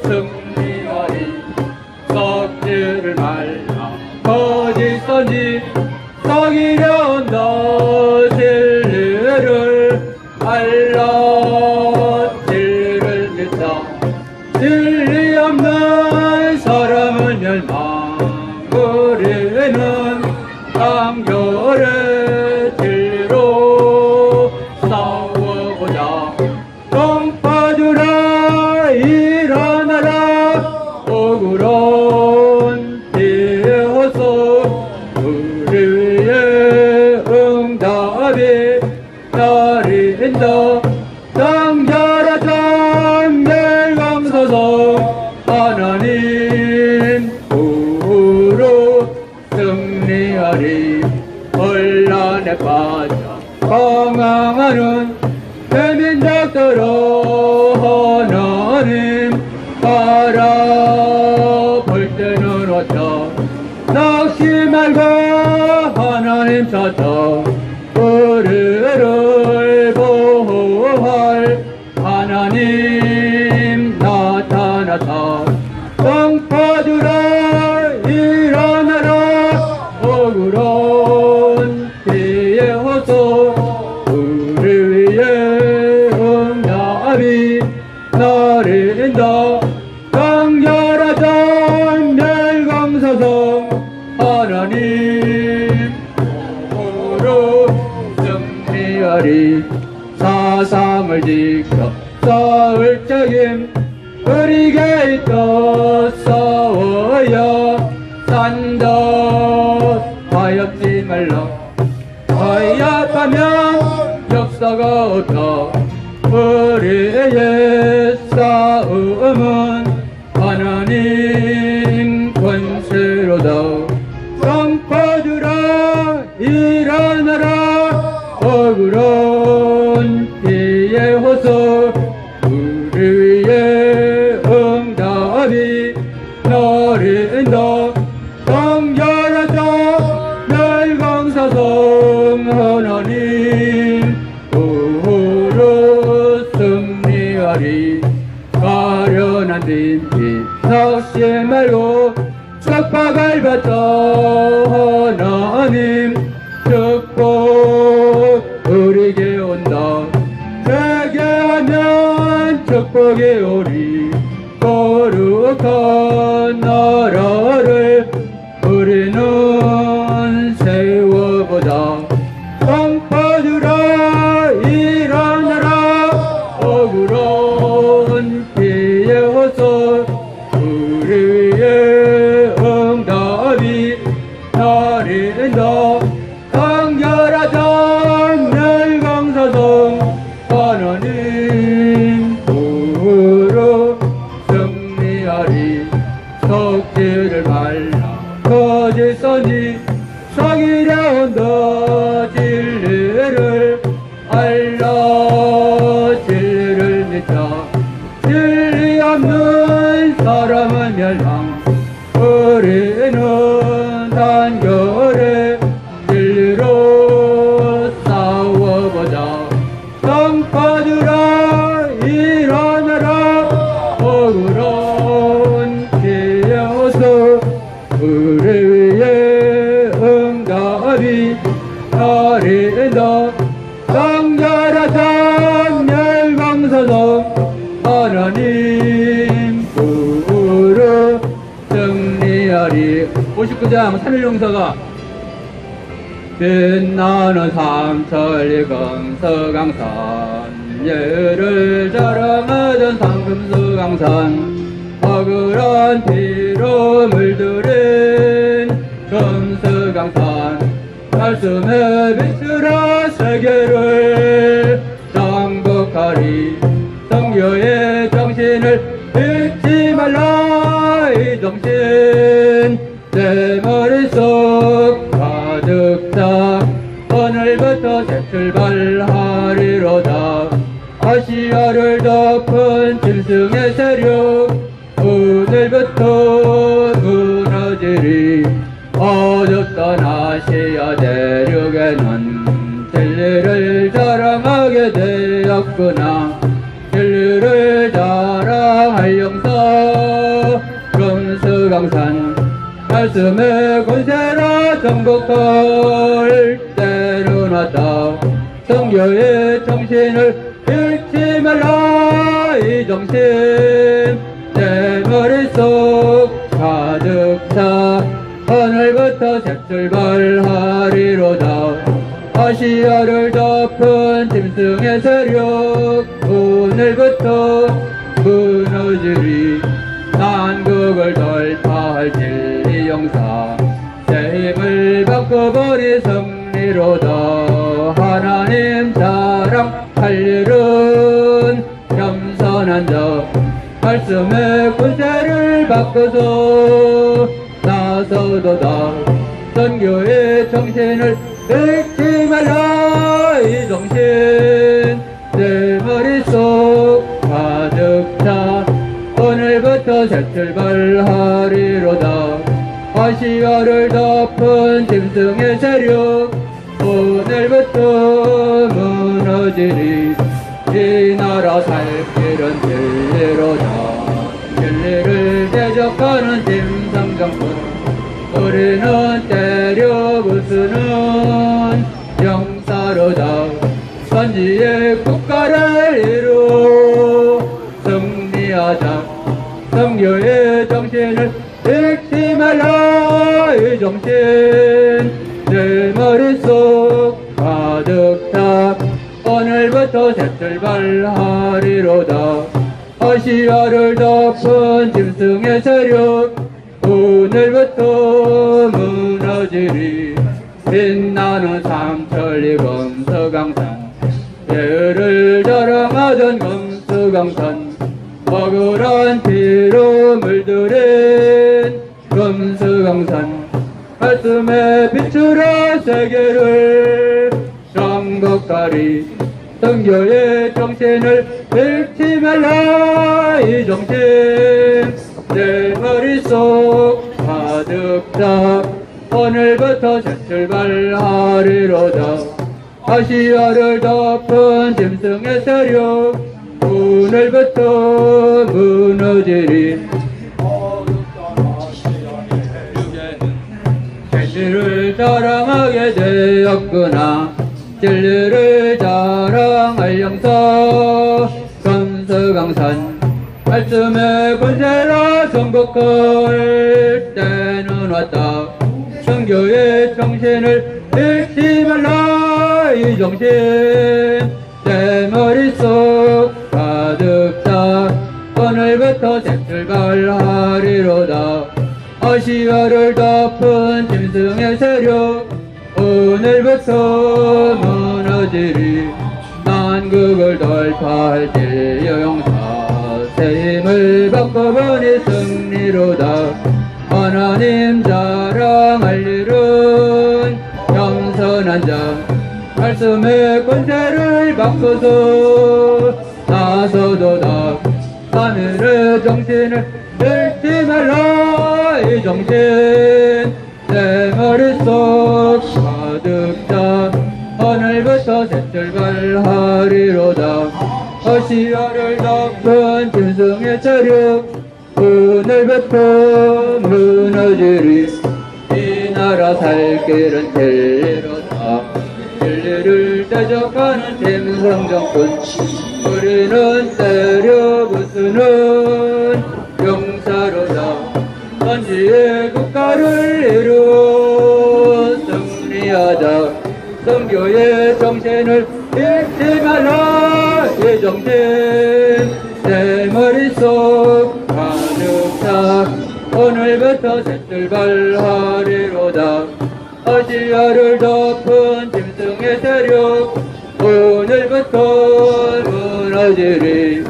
승리하리. 썩지를 말라. 거짓 선지 속이려 온다 진리를 알라 진리를 믿다 진리 없는 사람은 멸망 우리 위에 응답이 내린다. 당자라 멸강서서. 하나님 우로 승리하리. 혼란에 빠져 방황하는 대민족들로 하나님 바라 찾아 우리를 보호할 하나님 나타나서 동파주라 일어나라. 억울한 피해 호소 우리 위에 응답이 내린다 강렬하던 멸강사성 하나님 사상을 지켜 싸울 적임 우리가 있어 싸워야 산다 하엽지 말라 하얗다면 역사가 없다 우리의 하나님 우로 승리하리 가련한 빈빛 삭시 말고 척박을 받다 하나님 축복 우리에게 온다. 회개하면 축복이 오리 거룩한 나라를 억울한 피해 호소 우리 위에 응답이 내린다. 강렬하다 멸강사성 하나님 우로 승리하리. 속지를 말라. 거짓 선지 사기려 온다 응답이 내린다. 강렬하다 멸망서성 하나님 우로 승리하리. 59장 산을용서가. 빛나는 삼천리 금서강산. 예를 자랑하던 상금서강산. 억울한 피로 물들인 말씀의 빛으로 세계를 정복하리. 성교의 정신을 잊지 말라. 이 정신 내 머릿속 가득 차 오늘부터 새 출발하리로다. 아시아를 덮은 짐승의 세력 아시아 대륙에는 진리를 자랑하게 되었구나. 진리를 자랑할 영상 금수강산 말씀의 권세라 전국할 때는 왔다 성교의 정신을 잃지 말라. 이 정신 내 머릿속 가득 차 오늘부터 새 출발하리로다. 아시아를 덮은 짐승의 세력 오늘부터 무너지리 난국을 돌파할 진리 새 힘을 바꿔버리 승리로다. 하나님 자랑할 일은 겸손한 자. 말씀의 군세를 바꿔서 나서도다 선교의 정신을 잃지 말라. 이 정신 내 머릿속 가득 차. 오늘부터 새 출발하리로다. 아시아를 덮은 짐승의 세력. 오늘부터 무너지리. 이 나라 살 길은 진리로다. 진리를 대적하는 부수는 영사로다. 선지의 국가를 이루어 승리하자. 성교의 정신을 잃지 말라. 이 정신 내 머릿속 가득 차 오늘부터 새 출발하리로다. 아시아를 덮은 짐승의 세력 오늘부터 무너지리 빛나는 삼천리 검서강산 예를 자랑하던 검수강산. 억울한 피로 물들인 검수강산. 말씀에 비추라 세계를 정복하리 성교의 정신을 잃지 말라 이 정신. 내 머릿속 가득 차 오늘부터 새 출발하리로다. 아시아를 덮은 짐승의 세력 오늘부터 무너지리. 진리를 자랑하게 되었구나. 진리를 자랑할 영사 검서강산. 말씀의 권세라 정복할 때는 왔다 성교의 정신을 잃지 말라 이 정신. 내 머릿속 가득 차 오늘부터 새 출발하리로다. 아시아를 덮은 짐승의 세력. 오늘부터 무너지리 난국을 돌파할 진여용사 새 힘을 바꿔보니 승리로다. 하나님 자랑할 일은 겸손한 자 말씀의 권세를 바꿔서 나서도다 하늘의 정신을 잃지 말라. 이 정신 내 머릿속 가득 차. 오늘부터 새 출발하리로다. 아시아를 덮은 짐승의 세력 오늘부터 무너지리 이 나라 살 길은 진리로다. 진리를 대적하는 짐승정권 우리는 때려 부수는 용사로다. 선지의 국가를 이루어 승리하자. 성교의 정신을 잃지 말라 이 정신 내 머릿속 가득 차 오늘부터 새 출발하리로다. 아시아를 덮은 짐승의 세력 오늘부터 무너지리